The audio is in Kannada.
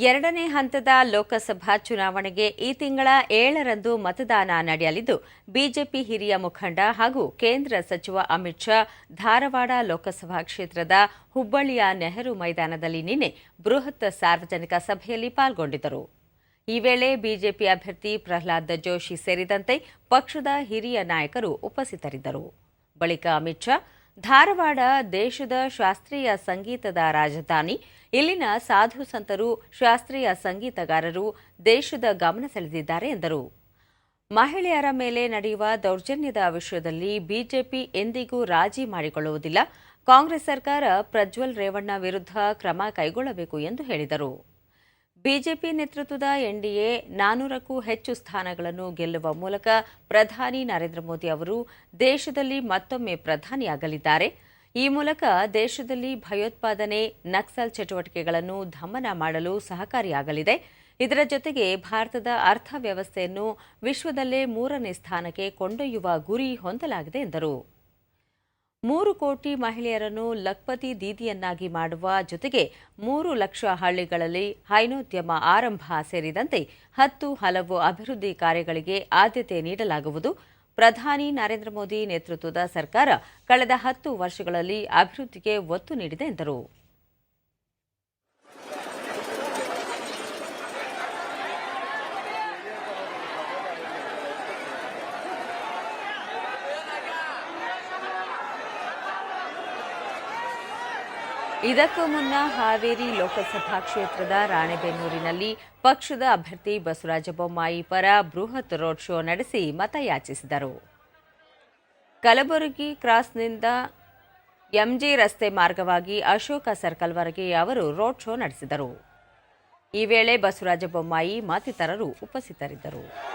ಎರಡನೇ ಹಂತದ ಲೋಕಸಭಾ ಚುನಾವಣೆಗೆ ಈ ತಿಂಗಳ ಏಳರಂದು ಮತದಾನ ನಡೆಯಲಿದ್ದು, ಬಿಜೆಪಿ ಹಿರಿಯ ಮುಖಂಡ ಹಾಗೂ ಕೇಂದ್ರ ಸಚಿವ ಅಮಿತ್ ಶಾ ಧಾರವಾಡ ಲೋಕಸಭಾ ಕ್ಷೇತ್ರದ ಹುಬ್ಬಳ್ಳಿಯ ನೆಹರು ಮೈದಾನದಲ್ಲಿ ನಿನ್ನೆ ಬೃಹತ್ ಸಾರ್ವಜನಿಕ ಸಭೆಯಲ್ಲಿ ಪಾಲ್ಗೊಂಡಿದ್ದರು. ಈ ವೇಳೆ ಬಿಜೆಪಿ ಅಭ್ಯರ್ಥಿ ಪ್ರಹ್ಲಾದ್ ಜೋಶಿ ಸೇರಿದಂತೆ ಪಕ್ಷದ ಹಿರಿಯ ನಾಯಕರು ಉಪಸ್ಥಿತರಿದ್ದರು. ಬಳಿಕ ಅಮಿತ್ ಶಾ ಧಾರವಾಡ ದೇಶದ ಶಾಸ್ತ್ರೀಯ ಸಂಗೀತದ ರಾಜಧಾನಿ. ಇಲ್ಲಿನ ಸಾಧು ಸಂತರು, ಶಾಸ್ತ್ರೀಯ ಸಂಗೀತಗಾರರು ದೇಶದ ಗಮನ ಸೆಳೆದಿದ್ದಾರೆ ಎಂದರು. ಮಹಿಳೆಯರ ಮೇಲೆ ನಡೆಯುವ ದೌರ್ಜನ್ಯದ ವಿಷಯದಲ್ಲಿ ಬಿಜೆಪಿ ಎಂದಿಗೂ ರಾಜಿ ಮಾಡಿಕೊಳ್ಳುವುದಿಲ್ಲ. ಕಾಂಗ್ರೆಸ್ ಸರ್ಕಾರ ಪ್ರಜ್ವಲ್ ರೇವಣ್ಣ ವಿರುದ್ಧ ಕ್ರಮ ಕೈಗೊಳ್ಳಬೇಕು ಎಂದು ಹೇಳಿದರು. ಬಿಜೆಪಿ ನೇತೃತ್ವದ ಎನ್ಡಿಎ ನಾನೂರಕ್ಕೂ ಹೆಚ್ಚು ಸ್ಥಾನಗಳನ್ನು ಗೆಲ್ಲುವ ಮೂಲಕ ಪ್ರಧಾನಿ ನರೇಂದ್ರ ಮೋದಿ ಅವರು ದೇಶದಲ್ಲಿ ಮತ್ತೊಮ್ಮೆ ಪ್ರಧಾನಿಯಾಗಲಿದ್ದಾರೆ. ಈ ಮೂಲಕ ದೇಶದಲ್ಲಿ ಭಯೋತ್ಪಾದನೆ, ನಕ್ಸಲ್ ಚಟುವಟಿಕೆಗಳನ್ನು ದಮನ ಮಾಡಲು ಸಹಕಾರಿಯಾಗಲಿದೆ. ಇದರ ಜೊತೆಗೆ ಭಾರತದ ಅರ್ಥವ್ಯವಸ್ಥೆಯನ್ನು ವಿಶ್ವದಲ್ಲೇ ಮೂರನೇ ಸ್ಥಾನಕ್ಕೆ ಕೊಂಡೊಯ್ಯುವ ಗುರಿ ಹೊಂದಲಾಗಿದೆ ಎಂದರು. ಮೂರು ಕೋಟಿ ಮಹಿಳೆಯರನ್ನು ಲಖ್ಪತಿ ದೀದಿಯನ್ನಾಗಿ ಮಾಡುವ ಜೊತೆಗೆ ಮೂರು ಲಕ್ಷ ಹಳ್ಳಿಗಳಲ್ಲಿ ಹೈನೋದ್ಯಮ ಆರಂಭ ಸೇರಿದಂತೆ ಹತ್ತು ಹಲವು ಅಭಿವೃದ್ಧಿ ಕಾರ್ಯಗಳಿಗೆ ಆದ್ಯತೆ ನೀಡಲಾಗುವುದು. ಪ್ರಧಾನಿ ನರೇಂದ್ರ ಮೋದಿ ನೇತೃತ್ವದ ಸರ್ಕಾರ ಕಳೆದ ಹತ್ತು ವರ್ಷಗಳಲ್ಲಿ ಅಭಿವೃದ್ಧಿಗೆ ಒತ್ತು ನೀಡಿದೆ ಎಂದರು. ಇದಕ್ಕೂ ಮುನ್ನ ಹಾವೇರಿ ಲೋಕಸಭಾ ಕ್ಷೇತ್ರದ ರಾಣೆಬೆನ್ನೂರಿನಲ್ಲಿ ಪಕ್ಷದ ಅಭ್ಯರ್ಥಿ ಬಸವರಾಜ ಬೊಮ್ಮಾಯಿ ಪರ ಬೃಹತ್ ರೋಡ್ ಶೋ ನಡೆಸಿ ಮತಯಾಚಿಸಿದರು. ಕಲಬುರಗಿ ಕ್ರಾಸ್ನಿಂದ ಎಂಜಿ ರಸ್ತೆ ಮಾರ್ಗವಾಗಿ ಅಶೋಕ ಸರ್ಕಲ್ವರೆಗೆ ಅವರು ರೋಡ್ ಶೋ ನಡೆಸಿದರು. ಈ ವೇಳೆ ಬಸವರಾಜ ಬೊಮ್ಮಾಯಿ ಮತ್ತಿತರರು ಉಪಸ್ಥಿತರಿದ್ದರು.